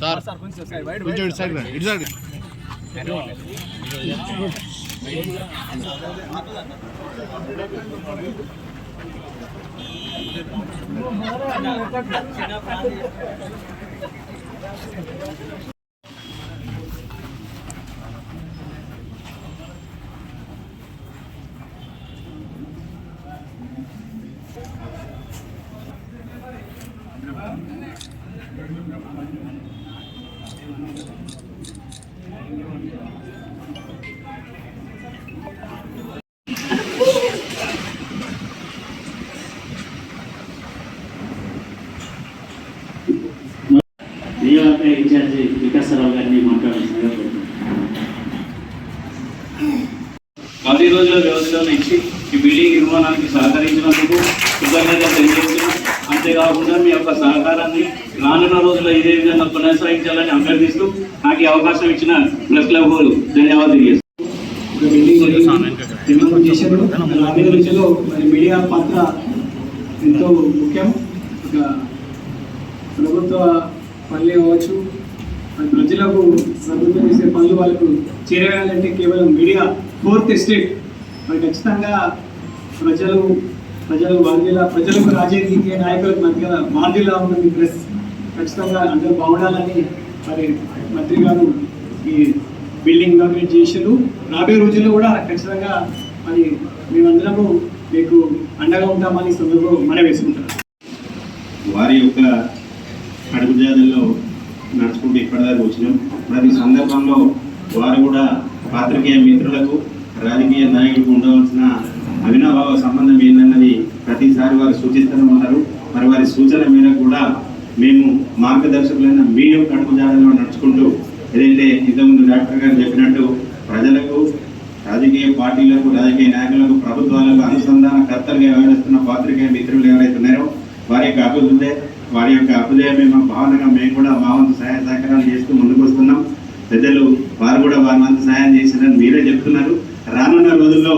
Sir కొంచెం ఇటు side ఇటు సైడ్. నియోజక もうまだまだよかった。రానున్న రోజుల్లో ఇదే విధంగా కొనసాగించాలని అభ్యర్థిస్తూ నాకు ఈ అవకాశం ఇచ్చిన ప్రెస్ క్లబ్కు ధన్యవాదాలు చేశారు రాబోయే రోజుల్లో మరి మీడియా పాత్ర ఎంతో ముఖ్యం. ఒక ప్రభుత్వ పనులు కావచ్చు మరి ప్రజలకు ప్రభుత్వం చేసే పనులు వాళ్ళకు చేరవేయాలంటే కేవలం మీడియా ఫోర్త్ ఎస్టేట్ మరి ఖచ్చితంగా ప్రజలు ప్రజలు బాధ్యుల ప్రజలకు రాజకీయ నాయకులకు మధ్య బాధ్యులా ఉంటుంది ప్రెస్ ఖచ్చితంగా అందరూ బాగుండాలని మరి మంత్రి గారు ఈ బిల్డింగ్ ఇనాగ్రేట్ చేసారు రాబోయే రోజుల్లో కూడా ఖచ్చితంగా మరి మేమందరము మీకు అండగా ఉంటామని ఈ సందర్భంలో మనం వేసుకుంటున్నాం. వారి యొక్క అడుగుజాడల్లో నడుచుకుంటూ ఇప్పటిదాకా వచ్చినాం. ప్రతి సందర్భంలో వారు కూడా పాత్రికేయ మిత్రులకు రాజకీయ నాయకులకు ఉండవలసిన అవినాభావ సంబంధం ఏందన్నది ప్రతిసారి వారు సూచిస్తూనే ఉంటారు మరి వారి సూచన మేరకు కూడా మేము మార్గదర్శకులైన మీ యొక్క అడుగుజాడల్లో నడుచుకుంటూ ఏదైతే ఇంతకుముందు డాక్టర్ గారు చెప్పినట్టు ప్రజలకు రాజకీయ పార్టీలకు రాజకీయ నాయకులకు ప్రభుత్వాలకు అనుసంధానకర్తలుగా వ్యవహరిస్తున్న పాత్రికేయ మిత్రులు ఎవరైతే ఉన్నారో వారి యొక్క అభివృద్ధి వారి యొక్క అభ్యుదయమే మా భావనగా మేము కూడా మా వంతు సహాయ సహకారాలు చేస్తూ ముందుకు వస్తున్నాం. పెద్దలు వారు కూడా వారి వంతు సహాయం చేసినారని మీరే చెప్తున్నారు. రానున్న రోజుల్లో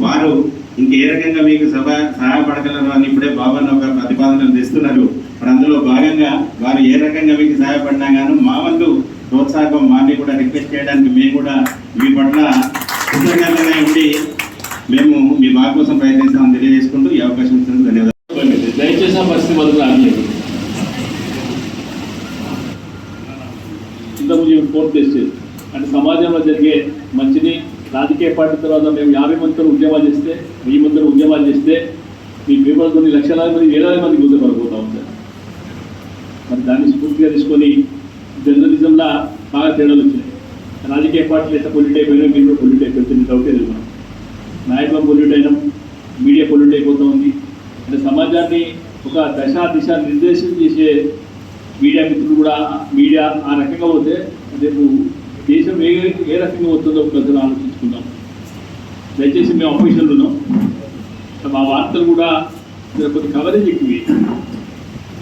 వారు ఇంకే రకంగా మీకు సభ సహాయపడగలరు అని ఇప్పుడే బాబాను ఒక ప్రతిపాదనలు తెస్తున్నారు మరి అందులో భాగంగా వారు ఏ రకంగా మీకు సహాయపడినా గాను మా వంతు ప్రోత్సాహం మాని కూడా రిక్వెస్ట్ చేయడానికి మేము కూడా మీ పట్ల కృతజ్ఞతగా ఉండి మేము మీ బాగా కోసం ప్రయత్నిస్తామని తెలియజేసుకుంటూ ఈ అవకాశం ఇచ్చినందుకు ధన్యవాదాలు. దయచేసి ఆ పరిస్థితి మొదలు రాలేదు ఇంతకుముందు మేము కోర్టు చేసేది అంటే సమాజంలో జరిగే మంచిని రాజకీయ పార్టీ తర్వాత మేము యాభై మందితో ఉద్యమాలు చేస్తే వెయ్యి మందితో ఉద్యమాలు చేస్తే మీ పేపర్ కొన్ని లక్షలాది మంది వేలాది మందికి ఉద్యమపడిపోతా ఉంటారు మరి దాన్ని స్ఫూర్తిగా తీసుకొని జర్నలిజంలో బాగా తేడాలు వచ్చినాయి. రాజకీయ పార్టీలు ఎట్లా పొల్యూట్ అయిపోయినా మీరు కూడా పొల్యూట్ అయిపోతుంది డౌటే లేదు మనం. పొల్యూట్ అయినాం మీడియా పొల్యూట్ అయిపోతూ ఉంది. అంటే సమాజాన్ని ఒక దశ దిశ నిర్దేశం చేసే మీడియా మిత్రులు కూడా మీడియా ఆ రకంగా పోతే రేపు దేశం ఏ ఏ రకంగా వస్తుందో ప్రజలు ఆలోచించుకుందాం. దయచేసి మేము అపోజిషన్లో ఉన్నాం మా వార్తలు కూడా కొద్ది కవరేజ్ ఎక్కువ.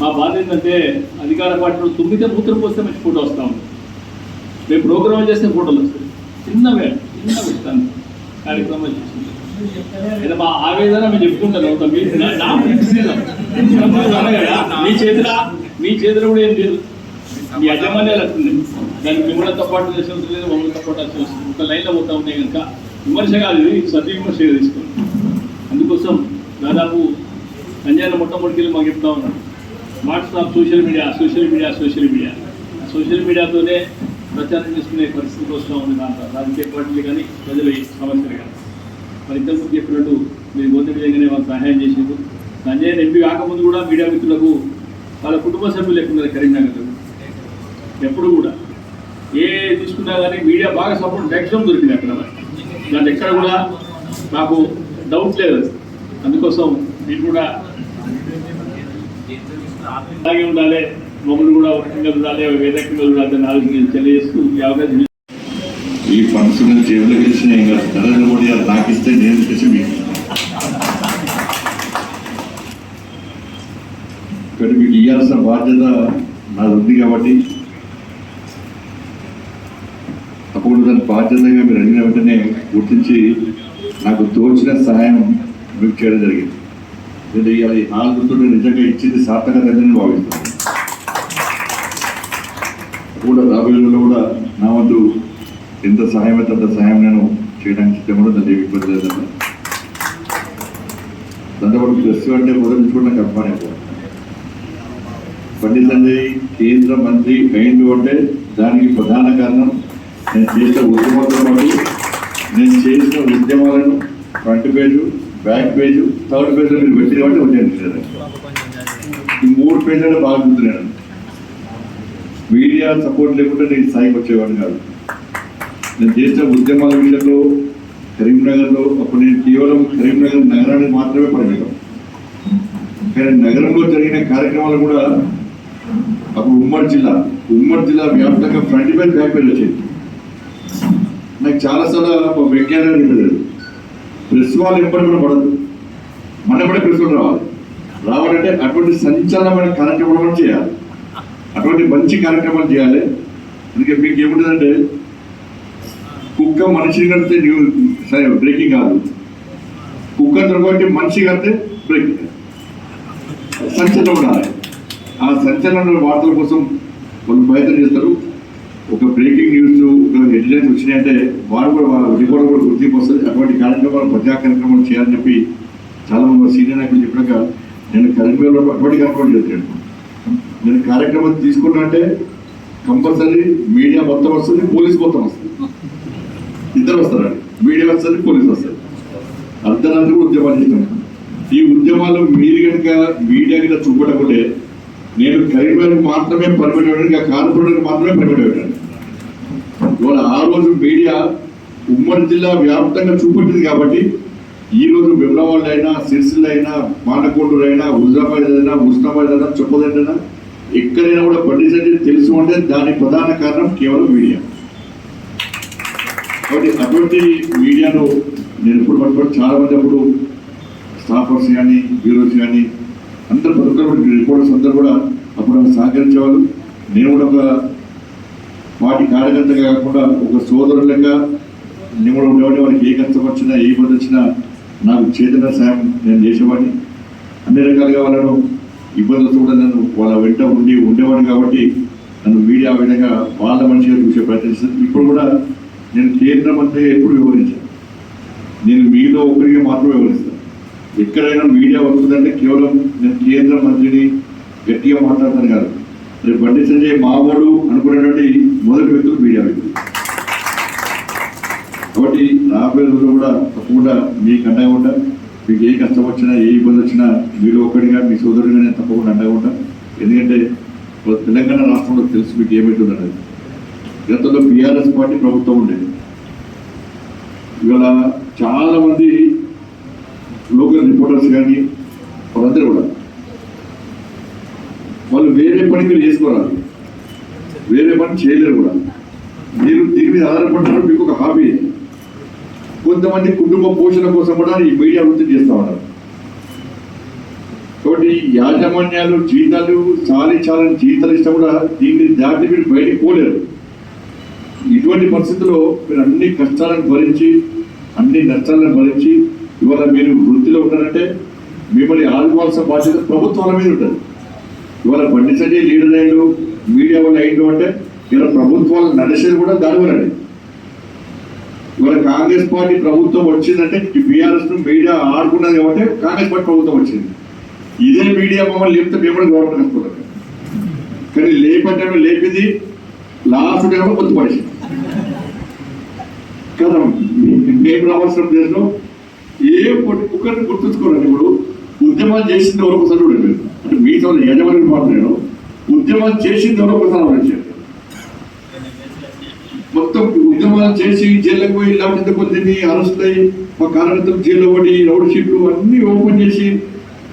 మా బాధ ఏంటంటే అధికార పార్టీలో తుమ్మితే మూత్రం పోస్తే మంచి ఫోటో వస్తూ ఉంది. మేము ప్రోగ్రామ్ చేస్తే ఫోటోలు వస్తాయి. చిన్నవే చిన్న ఇస్తాను కార్యక్రమాలు చేస్తుంది మా ఆవేదన మేము చెప్పుకుంటాను మీ మీ చేతిలో మీ చేతిలో కూడా ఏం లేదు. మీ యజమాన్యాలు వస్తుంది దాన్ని మిమ్మల్ని పాటు చేసేందుకు లేదు మమ్మల్ని పాటు చేసే ఒక లైన్లో పోతా ఉన్నాయి కనుక విమర్శ కాదు ఇది సత్య తీసుకోండి. అందుకోసం దాదాపు సంజయ్ మొట్టమొదటికి మాకు చెప్తా ఉన్నాడు. WhatsApp social media social media social media. Social మీడియాతోనే ప్రచారం చేసుకునే పరిస్థితి వస్తూ ఉంది దాంట్లో రాజకీయ పార్టీలు కానీ ప్రజల సమస్యలు కానీ. మరి ఇంతకుముందు చెప్పినట్టు మీరు మొదటి విధంగానే వాళ్ళు సహాయం చేసింది సంజయ్ ఎంపీ కాకముందు కూడా మీడియా మిత్రులకు వాళ్ళ కుటుంబ సభ్యులు ఎక్కువ కరీంనగర్లో. ఎప్పుడు కూడా. ఏ తీసుకున్నా కానీ మీడియా బాగా సపోర్ట్ మ్యాక్సిమం దొరికింది అక్కడ దాంట్లో ఎక్కడ కూడా నాకు డౌట్ లేదు. అందుకోసం నేను కూడా అలాగే ఉండాలి మమ్మల్ని కూడా ఒక రకంగా చూడాలి వేరే రకంగా చూడాలి అని ఆలోచన తెలియజేస్తూ ఈ అవకాశం ఈ ఫండ్స్ మీద జేబులో గెలిచిన ఇంకా నరేంద్ర మోడీ గారు నాకు ఇస్తే నేను చేసి మీకు ఇక్కడ మీకు ఇవ్వాల్సిన బాధ్యత నాది ఉంది కాబట్టి అప్పుడు దాని బాధ్యతగా మీరు అడిగిన వెంటనే గుర్తించి నాకు తోచిన సహాయం మీకు చేయడం జరిగింది. నేను ఇవాళ ఈ హాల్ గుర్తుంటే నిజంగా ఇచ్చింది సార్థకత అని భావిస్తున్నాను. కూడా రాబోయేలో కూడా నా వద్దు ఎంత సహాయం అయితే అంత సహాయం నేను చేయడానికి సిద్ధం కూడా దాన్ని ఏమి ఇబ్బంది లేదన్న దాంతోపాటు ప్లస్ అంటే మొదలు నుంచి కూడా నాకు అభిమానం పండిత్ సంజయ్ కేంద్ర మంత్రి అయిండు అంటే దానికి ప్రధాన కారణం నేను చేసిన ఉద్యమంతో పాటు నేను చేసిన ఉద్యమాలను front page back page third పేజ్లో మీరు పెట్టిన కాబట్టి వచ్చాను ఈ మూడు పేజీలు బాగా గుర్తున్నాను మీడియా సపోర్ట్ లేకుంటే నేను స్థాయికి వచ్చేవాడిని కాదు. నేను చేసిన ఉద్యమాల వీళ్ళలో కరీంనగర్లో అప్పుడు నేను కేవలం కరీంనగర్ నగరానికి మాత్రమే పరిమితం. కానీ నగరంలో జరిగిన కార్యక్రమాలు కూడా అప్పుడు ఉమ్మడి జిల్లా ఉమ్మడి జిల్లా వ్యాప్తంగా ఫ్రంట్ పేజ్ బ్యాక్ పేజ్ వచ్చేది నాకు చాలాసార్లు వెంకయ్య చెప్పలేదు ప్రెస్ వాళ్ళు ఎప్పటి పడదు. మన ఎప్పుడే ప్రెస్ వాళ్ళు రావాలి. రావాలంటే అటువంటి సంచలనమైన కార్యక్రమాలు చేయాలి. అటువంటి మంచి కార్యక్రమాలు చేయాలి. అందుకే మీకు ఏముంటుందంటే కుక్క మనిషిని కడితే న్యూ- సరే బ్రేకింగ్ కాదు. కుక్క దొరకబట్టి మనిషి కడితే బ్రేకింగ్ సంచలనం ఉండాలి ఆ సంచలన వార్తల కోసం వాళ్ళు ప్రయత్నం చేస్తారు. ఒక బ్రేకింగ్ న్యూస్ ఒక హెడ్లైన్స్ వచ్చినాయంటే వారు కూడా వాళ్ళ రిపోర్ట్ కూడా గుర్తింపు వస్తుంది. అటువంటి కార్యక్రమాలు ప్రజా కార్యక్రమాలు చేయాలని చెప్పి చాలా మంది సీనియర్ నాయకులు చెప్పినాక నేను కరీంనగర్లో అటువంటి కార్యక్రమం చేస్తాను నేను కార్యక్రమం తీసుకున్నా అంటే కంపల్సరీ మీడియా మొత్తం వస్తుంది పోలీస్ మొత్తం వస్తుంది. ఇద్దరు వస్తారు. మీడియా వస్తుంది పోలీస్ వస్తుంది అర్ధరాత్రి ఉద్యమాలు చేస్తాను ఈ ఉద్యమాలు మీరు కనుక మీడియా కనుక చూపడకుంటే నేను కరీంనగర్ మాత్రమే పరిమితం ఇంకా కార్పొరేటర్ మాత్రమే పరిమితం ఇవాళ ఆ రోజు మీడియా ఉమ్మడి జిల్లా వ్యాప్తంగా చూపెట్టింది కాబట్టి ఈ రోజు వెమ్లవాళ్ళు అయినా సిరిసిల్ అయినా మానకొండూరు అయినా హుజరాబాద్ అయినా ఉస్నాబాద్ అయినా చెప్పదైనా ఎక్కడైనా కూడా బండి సంజయ్ తెలుసు అంటే దాని ప్రధాన కారణం కేవలం మీడియా. కాబట్టి అటువంటి మీడియాను నేను ఎప్పుడు పట్టుబడి చాలా మంది అప్పుడు స్టాఫర్స్ కానీ బ్యూరోస్ కానీ అందరు ప్రతి ఒక్కరు రిపోర్టర్స్ అందరూ కూడా అప్పుడు సహకరించేవాళ్ళు. నేను కూడా ఒక వాటి కార్యకర్తగా కాకుండా ఒక సోదరులంగా నేను కూడా ఉండేవాడిని. వాళ్ళకి ఏ కష్టం వచ్చినా ఏ ఇబ్బంది వచ్చినా నాకు చేతన సాయం నేను చేసేవాడిని. అన్ని రకాలుగా వాళ్ళను ఇబ్బందులతో కూడా నన్ను వాళ్ళ వెంట ఉండి ఉండేవాడిని కాబట్టి నన్ను మీడియా విధంగా వాళ్ళ మనిషిగా చూసే ప్రయత్నిస్తాను ఇప్పుడు కూడా నేను కేంద్రం అంటే ఎప్పుడు వివరించాను. నేను మీలో ఒకరిగా మాత్రమే వివరిస్తాను. ఎక్కడైనా మీడియా వస్తుందంటే కేవలం నేను కేంద్ర మంత్రిని గట్టిగా మాట్లాడతాను కాదు. రేపు బండి సంజయ్ మావోడు అనుకునేటువంటి మొదటి వ్యక్తులు మీడియా వ్యక్తులు. కాబట్టి రాబోయే రోజులు కూడా తప్పకుండా మీకు అండగా ఉంటా. మీకు ఏ కష్టం వచ్చినా ఏ ఇబ్బంది వచ్చినా మీరు ఒక్కడిగా మీ సోదరుడిగా నేను తప్పకుండా అండగా ఉంటా. ఎందుకంటే తెలంగాణ రాష్ట్రంలో తెలుసు మీకు ఏమైతుందన్నది గతంలో బీఆర్ఎస్ పార్టీ ప్రభుత్వం ఉండేది ఇవాళ చాలామంది లోకల్ రిపోర్టర్స్ కానీ వాళ్ళందరూ కూడా వాళ్ళు వేరే పని మీరు చేసుకోరాదు. వేరే పని చేయలేరు కూడా. మీరు దీని మీద ఆధారపడ్డారు మీకు ఒక హాబీ. కొంతమంది కుటుంబ పోషణ కోసం కూడా ఈ మీడియా వృత్తి చేస్తూ ఉన్నారు. కాబట్టి యాజమాన్యాలు జీతాలు చాలి చాలని జీతాలు ఇష్టం కూడా దీన్ని దాటి మీరు బయటికి పోలేరు. ఇటువంటి పరిస్థితుల్లో మీరు అన్ని కష్టాలను భరించి అన్ని నష్టాలను భరించి ఇవాళ మీరు వృత్తిలో ఉన్నారంటే మిమ్మల్ని ఆదుకోవాల్సిన బాధ్యత ప్రభుత్వాల మీద ఉంటుంది. ఇవాళ బండి సంజయ్ లీడర్ అయ్యాడు మీడియా వల్ల అయ్యిండు అంటే ఇవాళ ప్రభుత్వాలు నడిచేది కూడా దానివల్ల ఇవాళ కాంగ్రెస్ పార్టీ ప్రభుత్వం వచ్చిందంటే బీఆర్ఎస్ మీడియా ఆడుకున్నది కాబట్టి కాంగ్రెస్ పార్టీ ప్రభుత్వం వచ్చింది. ఇదే మీడియా మమ్మల్ని లేపితే మేము కూడా గవర్నమెంట్ వస్తున్నాం కానీ లేపంటే లేపింది లాస్ట్ డే కూడా పొత్తు కదా మేము రావాల్సిన దేశంలో ఏ ఒక్కరిని గుర్తుంచుకోరండి ఇప్పుడు. ఉద్యమాలు చేసింది ఎవరో ఒకసారి చూడండి. అంటే మీతో యజమాని మాట నేను. ఉద్యమాలు చేసింది ఎవరో ఒకసారి మొత్తం ఉద్యమాలు చేసి జైల్లోకి పోయి లేకపోతే కొంతమంది అరెస్ట్ మా కార్యకర్తలు జైల్లో పడి రౌడ్ షీట్లు అన్నీ ఓపెన్ చేసి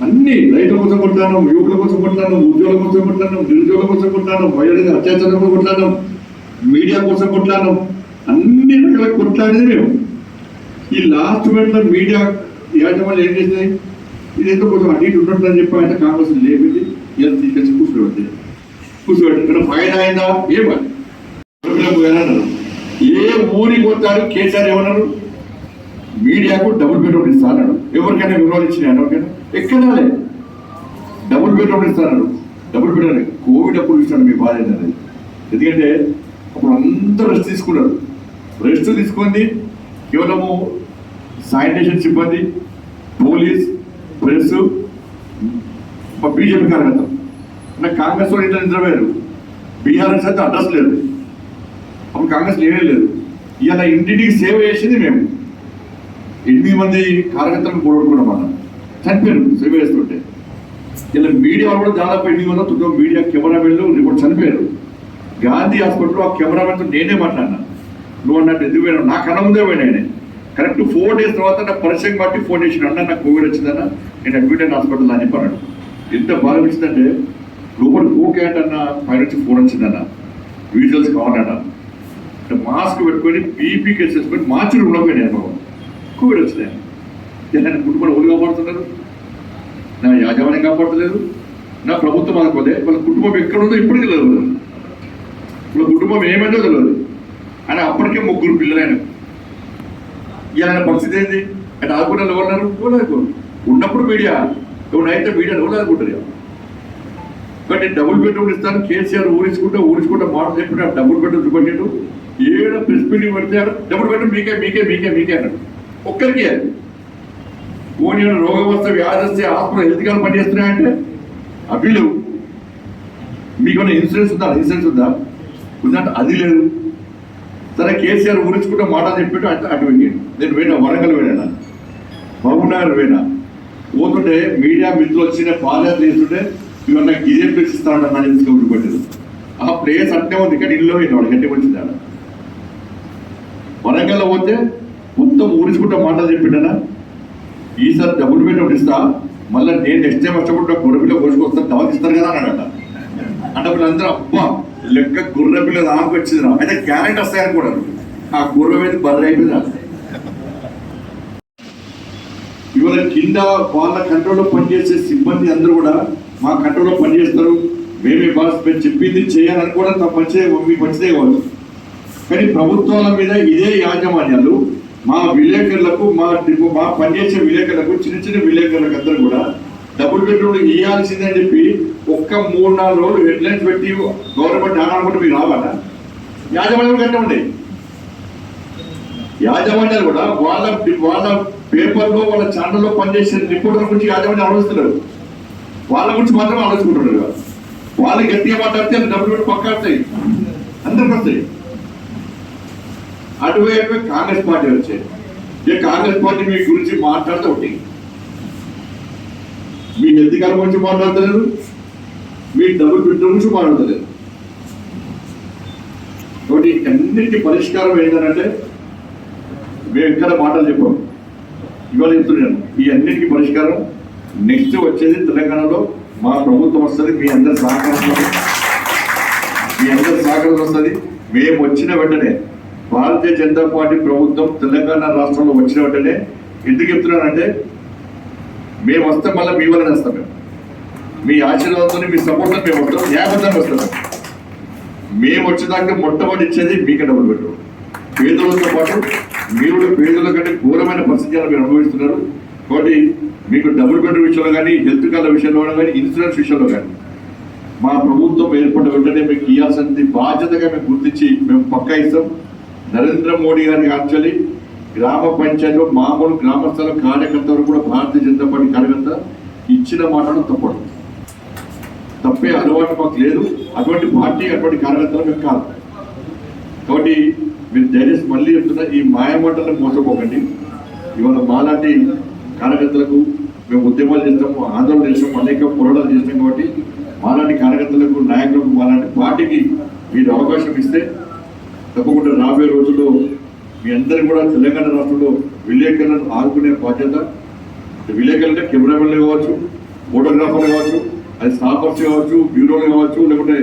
అన్ని రైతుల కోసం కొట్టాను యువకుల కోసం కొట్టాను ఉద్యోగుల కోసం కొట్టాను నిరుద్యోగుల కోసం కొట్టాను మహిళల అత్యాచారం కోసం కొట్టాను మీడియా కోసం కొట్లాను అన్ని రకాల కొట్లాడేది మేము. ఈ లాస్ట్ మినిట్లో మీడియా యాజమాన్యం ఏం చేసినాయి? ఇది ఎందుకు కొంచెం అటు ఇటు ఉన్నట్టు అని చెప్పి ఆయన కాంగ్రెస్ లేపింది. ఇలా తీసుకొచ్చి కూర్చోబెట్టి కూర్చోబెట్టి ఇక్కడ ఫైన్ అయిందా ఏమని ఏ ఊరికి పోతారు? కేసీఆర్ ఏమన్నారు? మీడియాకు డబుల్ బెడ్రూమ్ ఇస్తా ఎవరికైనా వివరాలు ఇచ్చినాయి ఎవరికైనా? ఎక్కడ రాలే డబుల్ బెడ్రూమ్ ఇస్తాడు డబుల్ బెడ్రూమ్ కోవిడ్ అప్పుడు ఇస్తాడు మీ బాధ అనేది ఎందుకంటే అప్పుడు అందరూ రెస్ట్ తీసుకున్నారు. రెస్ట్ తీసుకుంది కేవలము శానిటేషన్ సిబ్బంది పోలీస్ ప్లస్ బీజేపీ కార్యకర్త నాకు కాంగ్రెస్ వాళ్ళు ఇంట్లో నిద్రపోయారు. బీఆర్ఎస్ అయితే అడ్రస్ లేదు. అప్పుడు కాంగ్రెస్ లేనే లేదు. ఇలా ఇంటింటికి సేవ చేసింది మేము. ఎనిమిది మంది కార్యకర్తలను పోగొట్టుకున్నాం అన్న చనిపోయారు సేవ చేస్తుంటే. ఇలా మీడియా కూడా దాదాపు ఎనిమిది వందల తొమ్మిది మీడియా కెమెరామెన్లు ఇప్పుడు చనిపోయారు. గాంధీ హాస్పిటల్లో ఆ కెమెరామెన్తో నేనే మాట్లాడినా. నువ్వు అన్నట్టు ఎందుకు పోయినా నా కన్నా ముందే పోయినా ఆయన కరెక్ట్ ఫోర్ డేస్ తర్వాత నా పరిచయం బట్టి ఫోన్ చేసిన అన్న నాకు కోవిడ్ వచ్చిందన్న నేను అడ్మిట్ అయిన హాస్పిటల్ అని చెప్పాను ఎంత బాగా అనిపించిందంటే లోపల ఓకే అంటన్న పైన నుంచి ఫోన్ వచ్చిందన్న. విజువల్స్ కావాలన్నా. మాస్క్ పెట్టుకొని పీపీ కేసు వేసుకొని మార్చి రూమ్లో పోయినాయి బాబు. కోవిడ్ వచ్చినాయి నేను కుటుంబాలు ఎవరు కాపాడుతున్నారు? నా యాజమాన్యం కాపాడతలేదు నా ప్రభుత్వం అనుకోలే వాళ్ళ కుటుంబం ఎక్కడుందో ఇప్పటికీ తెలియదు వాళ్ళ కుటుంబం ఏమైందో తెలియదు అని అప్పటికే ముగ్గురు పిల్లలు ఆయన పరిస్థితి ఏంటి అంటే ఆదుకున్న ఎవరున్నారు ఉన్నప్పుడు మీడియా ఎవరైతే మీడియా ఎవరు ఆదుకుంటారు కాబట్టి డబుల్ బెడ్రూమ్ ఇస్తాను కేసీఆర్ ఊరించుకుంటా ఊరించుకుంటా మాట చెప్పినా డబుల్ బెడ్రూమ్ చూపెట్టాడు ఏడు ప్రెస్ మీటింగ్ పెడితే డబుల్ బెడ్రూమ్ మీకే మీకే మీకే మీకే అన్నాడు. ఒక్కరికి పోనీ రోగం వస్తే వ్యాధి వస్తే హాస్పిటల్ హెల్త్ కార్డు పనిచేస్తున్నాయంటే? అవి లేవు. మీకు ఇన్సూరెన్స్ ఉందా? ఇన్సూరెన్స్ ఉందా? ఉందంటే అది లేదు. సరే కేసీఆర్ ఊరించుకుంటే మాట చెప్పిట్టు అంటే అటు వెళ్ళాను నేను పోయినా వరంగల్ పోయినా మహబూబ్నగర్ పోయినా పోతుంటే మీడియా మిత్రులు వచ్చిన పాదయాత్ర చేస్తుంటే ఇవన్న ఇదే ప్లేస్ ఇస్తాడు అని తీసుకొని పెట్టారు. ఆ ప్లేస్ అంటే ఉంది ఇక్కడ ఇల్లు పోయిన వాడు గట్టి వచ్చింది ఆడ. వరంగల్ పోతే మొత్తం ఊరించుకుంటే మాటలు చెప్పిండనా ఈసారి డబ్బులు పెట్టి ఒకటి ఇస్తా మళ్ళీ నేను నెక్స్ట్ టైం వచ్చినప్పుడు గొడవలో కోసుకొస్తాను తర్వాత ఇస్తారు కదా అన్నాడట. అంటే వీళ్ళందరూ అబ్బా లెక్క గుర్రెపిల్ల దానికి వచ్చింది రా. అయితే క్యారెట్ వస్తాయని కూడా. ఆ గుర్ర మీద బర్రె అయిపోయింది? ఇవాళ కింద వాళ్ళ కంట్రోల్లో పనిచేసే సిబ్బంది అందరూ కూడా మా కంట్రోల్లో పనిచేస్తారు. మేమే బాస్ మేము చెప్పింది చేయాలని కూడా తప్ప మంచిదే మీకు మంచిదే కావచ్చు కానీ ప్రభుత్వాల మీద ఇదే యాజమాన్యాలు. మా విలేకరులకు మా మా పనిచేసే విలేకరులకు చిన్న చిన్న విలేకరులకు అందరూ కూడా డబుల్ బెడ్రూమ్ ఇవ్వాల్సిందని చెప్పి ఒక్క మూడు నాలుగు రోజులు హెడ్లైన్స్ పెట్టి గవర్నమెంట్ ఆనాలనుకుంటే మీరు రావాలా? యాజమాన్యాలు కంటే ఉంటాయి యాజమాన్యాలు కూడా వాళ్ళ వాళ్ళ పేపర్లో వాళ్ళ ఛానల్లో పనిచేసే రిపోర్టర్ గురించి యాజమాన్యం ఆలోచిస్తున్నారు. వాళ్ళ గురించి మాత్రమే ఆలోచించుకుంటున్నారు కదా. వాళ్ళు గట్టిగా మాట్లాడితే డబ్బులు పెట్టి పక్క వస్తాయి. అందరికి వస్తాయి. అటువైపు కాంగ్రెస్ పార్టీ వచ్చాయి ఏ కాంగ్రెస్ పార్టీ మీ గురించి మాట్లాడితే ఒకటి మీ హెల్త్ కాలం గురించి మాట్లాడతలేరు మీ డబుల్ బెడ్రూమ్ గురించి మాట్లాడతలేరు. కాబట్టి అన్నింటి పరిష్కారం ఏంటంటే మేము ఎక్కడ మాటలు చెప్పాం ఇవాళ చెప్తున్నాను ఈ అన్నింటికి పరిష్కారం నెక్స్ట్ వచ్చేది తెలంగాణలో మా ప్రభుత్వం వస్తుంది మీ అందరి సహకారం మీ అందరి సహకారం వస్తుంది. మేము వచ్చిన వెంటనే భారతీయ జనతా పార్టీ ప్రభుత్వం తెలంగాణ రాష్ట్రంలో వచ్చిన వెంటనే ఎందుకు చెప్తున్నానంటే మేము వస్తే మళ్ళీ మీ వల్లనే వస్తాం మేము. మీ ఆశీర్వాదంతో మీ సపోర్ట్తో మేము వస్తాం న్యాయబద్ధంగా వస్తాం మేము. వచ్చేదాకా మొట్టమొదటి ఇచ్చేది మీకే డబ్బులు పెట్టు పేదలతో పాటు మీరు పేదల కంటే ఘోరమైన పరిస్థితులను మీరు అనుభవిస్తున్నారు. కాబట్టి మీకు డబుల్ బెడ్రూమ్ విషయంలో కానీ హెల్త్ కార్డు విషయంలో కానీ ఇన్సూరెన్స్ విషయంలో కానీ మా ప్రభుత్వం ఏర్పడిన వెంటనే మీకు ఇవ్వాల్సిన బాధ్యతగా మేము గుర్తించి మేము పక్కా ఇస్తాం. నరేంద్ర మోడీ గారిని కాల్చాలి గ్రామ పంచాయతీలో మామూలు గ్రామస్థల కార్యకర్తలు కూడా భారతీయ జనతా పార్టీ కార్యకర్త ఇచ్చిన మాటను తప్పడు. తప్పే అలవాటు మాకు లేదు. అటువంటి పార్టీ అటువంటి కార్యకర్తలు మేము కాదు. కాబట్టి మీరు దయచేసి మళ్ళీ చెప్తున్నా ఈ మాయమాటలను మోసపోకండి. ఇవాళ మాలాంటి కార్యకర్తలకు మేము ఉద్యమాలు చేస్తాము ఆందోళన చేస్తాము అనేక పోరాటాలు చేస్తాం కాబట్టి మాలాంటి కార్యకర్తలకు నాయకులకు మాలాంటి పార్టీకి మీరు అవకాశం ఇస్తే తప్పకుండా రాబోయే రోజుల్లో మీ అందరూ కూడా తెలంగాణ రాష్ట్రంలో విలేకరులను ఆదుకునే బాధ్యత విలేకరులంటే కెమెరామెన్లు కావచ్చు ఫోటోగ్రాఫర్లు కావచ్చు అది స్టాఫర్స్ కావచ్చు బ్యూరోలు కావచ్చు లేకుంటే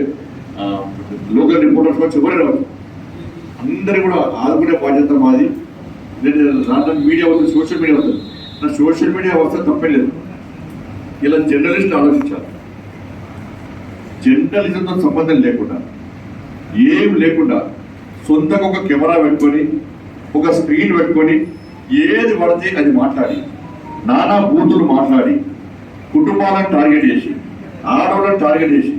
లోకల్ రిపోర్టర్స్ కావచ్చు ఎవరైనా కావచ్చు. అందరూ కూడా ఆదుకునే బాధ్యత మాది. నేను రాను మీడియా వస్తుంది సోషల్ మీడియా వస్తుంది నా సోషల్ మీడియా వస్తే తప్పలేదు ఇలా జర్నలిస్ట్ ఆలోచించాలి. జర్నలిజంతో సంబంధం లేకుండా ఏం లేకుండా సొంతంగా ఒక కెమెరా పెట్టుకొని ఒక స్క్రీన్ పెట్టుకొని ఏది పడితే అది మాట్లాడి నానా బూతులు మాట్లాడి కుటుంబాలను టార్గెట్ చేసి ఆడవాళ్ళని టార్గెట్ చేసి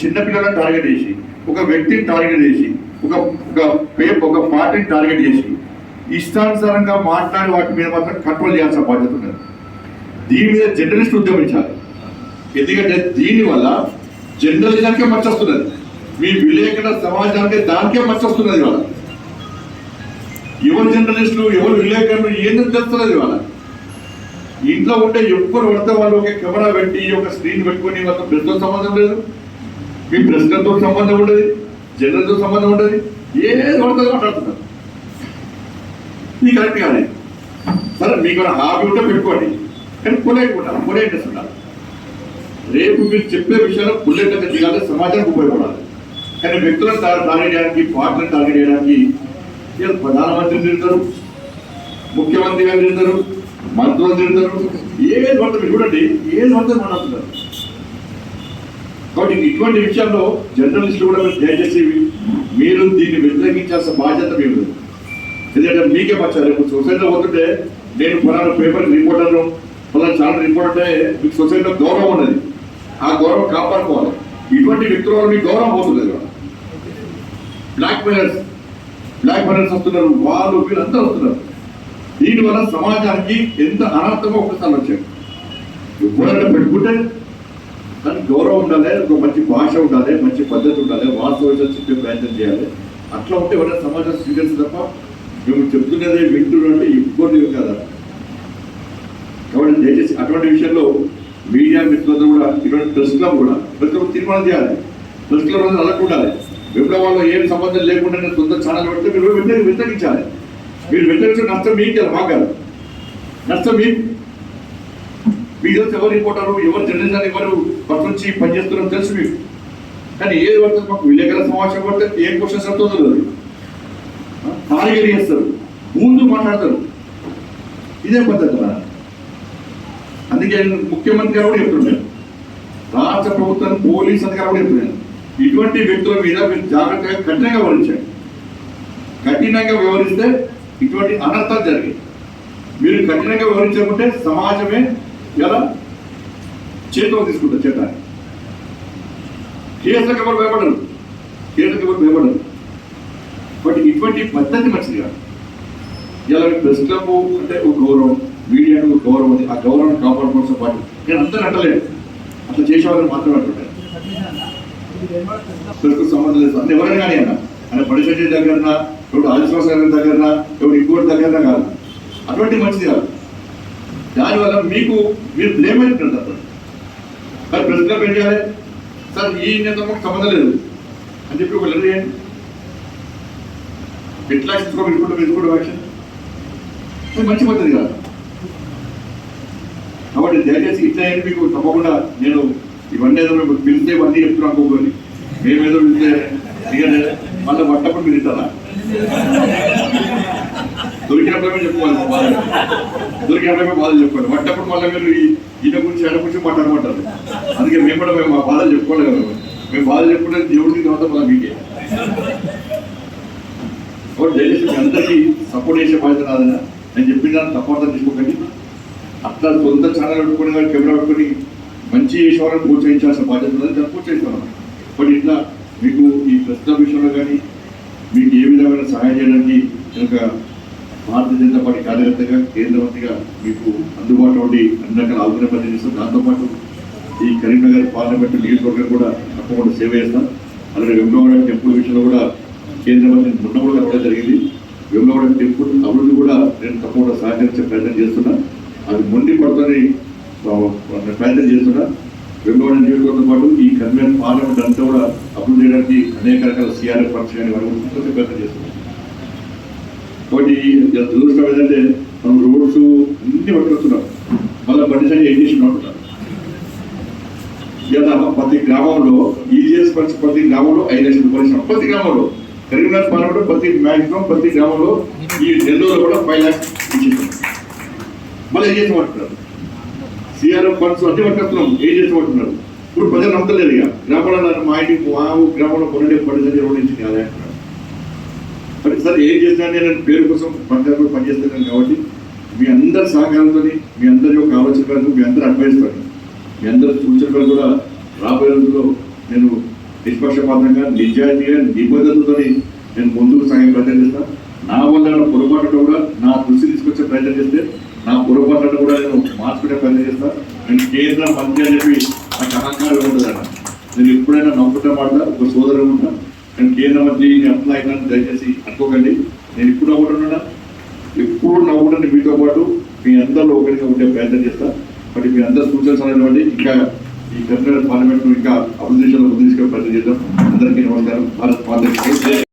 చిన్నపిల్లలను టార్గెట్ చేసి ఒక వ్యక్తిని టార్గెట్ చేసి ఒక ఒక పేపర్ ఒక పార్టీని టార్గెట్ చేసి ఇష్టానుసారంగా మాట్లాడి వాటి మీద మాత్రం కంట్రోల్ చేయాల్సిన బాధ్యత ఉన్నది. దీని మీద జర్నలిస్ట్ ఉద్యమించాలి. ఎందుకంటే దీనివల్ల జర్నలిజానికే మచ్చొస్తున్నది మీ విలేకరుల సమాజానికి దానికే మచ్చొస్తున్నది వాళ్ళ ఎవరు జర్నలిస్టులు ఎవరు విలేకరులు ఏందని తెలుస్తలేదు ఇవాళ ఇంట్లో ఉంటే ఎవ్వరు పడితే వాళ్ళు ఒక కెమెరా పెట్టి ఒక స్క్రీన్ పెట్టుకొని వాళ్ళ ప్రెస్తో సంబంధం లేదు మీ ప్రెస్తో సంబంధం ఉండదు జనరల్తో సంబంధం ఉండదు ఏది పడుతుందో మాట్లాడుతున్నారు ఇది కరెక్ట్ కాదు సరే మీకు హాబీ ఉంటే పెట్టుకోండి కానీ కొనేయకుండా కొనేయండి ఉండాలి రేపు మీరు చెప్పే విషయాలు బుల్లెట్గా దిగాలి సమాజానికి ఉపయోగపడాలి కానీ వ్యక్తులను టార్- టార్గెట్ చేయడానికి పార్టీలను టార్గెట్ చేయడానికి ఇలా ప్రధానమంత్రి తిడతారు ముఖ్యమంత్రి గారు తిడతారు మంత్రులు తిడతారు. ఏది పడుతుంది చూడండి ఏది పడుతుంది అంటున్నారు కాబట్టి ఇటువంటి విషయంలో జర్నలిస్టులు కూడా మీరు దయచేసి మీరు దీన్ని వ్యతిరేకించాల్సిన బాధ్యత మీరు ఎందుకంటే మీకే వచ్చారు రేపు సొసైటీలో పోతుంటే నేను ఫలానా పేపర్ రిపోర్టర్ను ఫలానా ఛానల్ రిపోర్ట్ అంటే మీకు సొసైటీలో గౌరవం ఉన్నది. ఆ గౌరవం కాపాడుకోవాలి. ఇటువంటి వ్యక్తుల వల్ల మీకు గౌరవం పోతుంది కదా. బ్లాక్ మెయిలర్స్ బ్లాక్ వస్తున్నారు వాళ్ళు వీళ్ళంతా వస్తున్నారు. దీనివల్ల సమాజానికి ఎంత అనర్థమో ఒకసారి వచ్చాయి ఎవరైనా పెట్టుకుంటే దానికి గౌరవం ఉండాలి ఒక మంచి భాష ఉండాలి మంచి పద్ధతి ఉండాలి వాస్తవం చెప్పే ప్రయత్నం చేయాలి. అట్లా ఉంటే ఎవరైనా సమాజం స్వీకరిస్తే తప్ప మేము చెప్తున్నదే వింటున్నట్టే ఇబ్బంది కదా. కాబట్టి దయచేసి అటువంటి విషయంలో మీడియా మిత్రులతో కూడా ఇటువంటి ప్రెస్ క్లబ్ కూడా ప్రతి ఒక్క తీర్మానం చేయాలి. ప్రెస్ క్లబ్ అలా ఉండాలి. విప్లవాల్లో ఏం సంబంధం లేకుండా సొంత ఛానల్ పెడితే మీరు వెంటనే వ్యతిరేకించాలి. మీరు వ్యతిరేకించిన నష్టం మీకు కదా మాకు కాదు. నష్టం మీకు మీకు తెలుసు ఎవరు రిపోర్టరు ఎవరు జర్నలిజం ఎవరు ఫస్ట్ పనిచేస్తున్నారో తెలుసు మీకు. కానీ ఏది పడుతుంది మాకు విలేకరుల సమావేశం పడితే ఏం క్వశ్చన్స్ అర్థం లేదు టార్గెట్ చేస్తారు. ముందు మాట్లాడతారు. ఇదే పద్ధతి అందుకే ముఖ్యమంత్రి గారు కూడా చెప్తున్నాను రాష్ట్ర ప్రభుత్వం పోలీస్ అధికారులు కూడా చెప్తున్నాను ఇటువంటి వ్యక్తుల మీద మీరు జాగ్రత్తగా కఠినంగా వివరించండి కఠినంగా వివరిస్తే ఇటువంటి అనర్థాలు జరిగాయి మీరు కఠినంగా వివరించకుంటే సమాజమే ఎలా? చేతిలో తీసుకుంటారు చట్టాన్ని. కేసులకు ఎవరు భయపడరు? కేసులకు ఎవరు భయపడరు? బట్ ఇటువంటి పద్ధతి మంచిది కాదు. ఇలా ప్రెస్ క్లబ్ అంటే ఒక గౌరవం మీడియాకు ఒక గౌరవం ఉంది ఆ గౌరవం కాపాడుకోవాల్సిన పాటు నేను అందరూ అంటలేదు అట్లా చేసేవాళ్ళని మాత్రమే అంటుంటాను ప్రెస్కు సంబంధం లేదు. అన్ని ఎవరైనా కానీ అన్న. ఆయన పరిశెట్టి దగ్గరన ఎవడు ఆదిశ్వాస గారి దగ్గరన ఎవడు ఇంకోటి దగ్గరన కాదు. అటువంటి మంచిది కాదు. దానివల్ల మీకు మీరు బ్లేమ్ అయిపోతుంది అప్పుడు కానీ ప్రజలకు ఏం చేయాలి? సార్ ఈ నేత మాకు సంబంధం లేదు. అని చెప్పి ఒక లెటర్ చేయండి ఎట్లా తీసుకోవాలి ఇప్పుడు మీరు కూడా యాక్షన్ అది మంచి పద్ధతి కాదు. కాబట్టి దయచేసి ఇట్లా మీకు తప్పకుండా నేను ఇవన్నీ ఏదో మేము పిలిస్తే ఇవన్నీ చెప్తున్నాం అనుకోని మేమేదో పిలిస్తే దిగలే మళ్ళీ పట్టప్పుడు మీరు ఇస్తారా దొరికినప్పుడే చెప్పుకోవాలి బాధ దొరికినప్పుడే బాధలు చెప్పుకోవాలి. పట్టప్పుడు మళ్ళీ మీరు ఈయన గురించి ఆయన గురించి మాట్లాడమంటారు. అందుకే మేము కూడా మేము మా బాధలు చెప్పుకోలేదు కదా మేము బాధలు చెప్పుకుంటే దేవుడికి తర్వాత మళ్ళీ మీకే. దయచేసి మీ అందరికీ సపోర్ట్ చేసే బాధ్యత నాదన్న నేను చెప్పిన దాన్ని తప్పకుండా తీసుకోకండి. అట్లా సొంత ఛానల్ పెట్టుకుని కానీ కెమెరా పెట్టుకుని మంచి చేసేవాళ్ళని ప్రోత్సహించాల్సిన బాధ్యత ఉందని దాన్ని ప్రోత్సహిస్తున్నాం బట్ ఇట్లా మీకు ఈ ప్రశ్న విషయంలో కానీ మీకు ఏ విధమైన సహాయం చేయడానికి కనుక భారతీయ జనతా పార్టీ కార్యకర్తగా కేంద్ర మంత్రిగా మీకు అందుబాటులో ఉండి అన్ని రకాల ఆలోచన పనిచేస్తాం దాంతోపాటు ఈ కరీంనగర్ పార్లమెంట్ నియోజకవర్గం కూడా తప్పకుండా సేవ చేస్తాం. అలాగే వెంగళవాడ టెంపుల్ విషయంలో కూడా కేంద్ర మంత్రి మొన్న కూడా జరిగింది. వెంగళవాడ టెంపుల్ అభివృద్ధి కూడా నేను తప్పకుండా సహకరించే ప్రయత్నం చేస్తున్నా. అది మొండి పడుతుంది ప్రయత్నం చేస్తున్నా. వెంకటవాడ నియోజకవర్గంతో పాటు ఈ కన్వీనర్ పార్లమెంట్ అంతా కూడా అప్రూవ్ చేయడానికి అనేక రకాల సిఆర్ఎఫ్ ఫండ్స్ కానీ వాళ్ళు ప్రయత్నం చేస్తున్నాం. కాబట్టి దురదృష్టం ఏంటంటే మనం రోడ్స్ అన్ని పట్టుకొస్తున్నాం. మళ్ళీ బండి సంఖ్య ఏం చేసి ఉంటున్నాం ఇలా ప్రతి గ్రామంలో ఈజీఎస్ పరిస్థితి ప్రతి గ్రామంలో ఐదు లక్షల రూపాయలు ప్రతి గ్రామంలో కరీంనగర్ పార్లమెంట్ ప్రతి మ్యాక్సిమం ప్రతి గ్రామంలో ఈ నెల్లూరులో కూడా ఫైవ్ ల్యాక్స్ ఇచ్చేసాం. మళ్ళీ ఏం చేసామంటున్నారు సిఆర్ఎఫ్ ఫండ్స్ అన్ని పట్టుకొస్తున్నాం ఏం చేసామంటున్నారు ఇప్పుడు ప్రజలు నమ్మలేదు ఇక. గ్రామంలో మా ఇంటికి మా గ్రామంలో కొనడే పడిసరి రోడ్ నుంచి అదే అంటున్నారు. మరి సరే ఏం చేసినా నేను పేరు కోసం పంచాయతీ పనిచేస్తున్నాను కాబట్టి మీ అందరి సహకారంతో మీ అందరి యొక్క ఆలోచన మేరకు మీ అందరి అడ్వైస్ తోని మీ అందరి సూచనలు కూడా రాబోయే రోజుల్లో నేను నిష్పక్షపాతంగా నిజాయితీగా నిబద్ధతతో నేను ముందుకు సాగే ప్రయత్నం చేస్తాను నా వల్ల పొరపాటు కూడా నా దృష్టి తీసుకొచ్చే ప్రయత్నం చేస్తే నా పొరపాట్లను కూడా నేను మార్చుకునే పని చేస్తాను నేను కేంద్ర మంత్రి అని చెప్పి నాకు అహంకారం ఉంటుందన్న నేను ఎప్పుడైనా నమ్ముతా మాట ఒక సోదరు ఉంటా. నేను కేంద్ర మంత్రి అట్లా అయినా దయచేసి అనుకోకండి. నేను ఇప్పుడు నవ్వుకుంటున్నా ఎప్పుడు నవ్వుకుంటే మీతో పాటు మీ అందరిలో ఒకరిగా ఉండే ప్రయత్నం చేస్తా. మరి మీ అందరు సూచనలు అనేటువంటి ఇంకా ఈ కర్ణాటక పార్లమెంట్ ఇంకా అభివృద్ధి దిశలో ముందు ప్రయత్నం చేద్దాం. అందరికీ నమస్కారం. భారత్ మాతకి.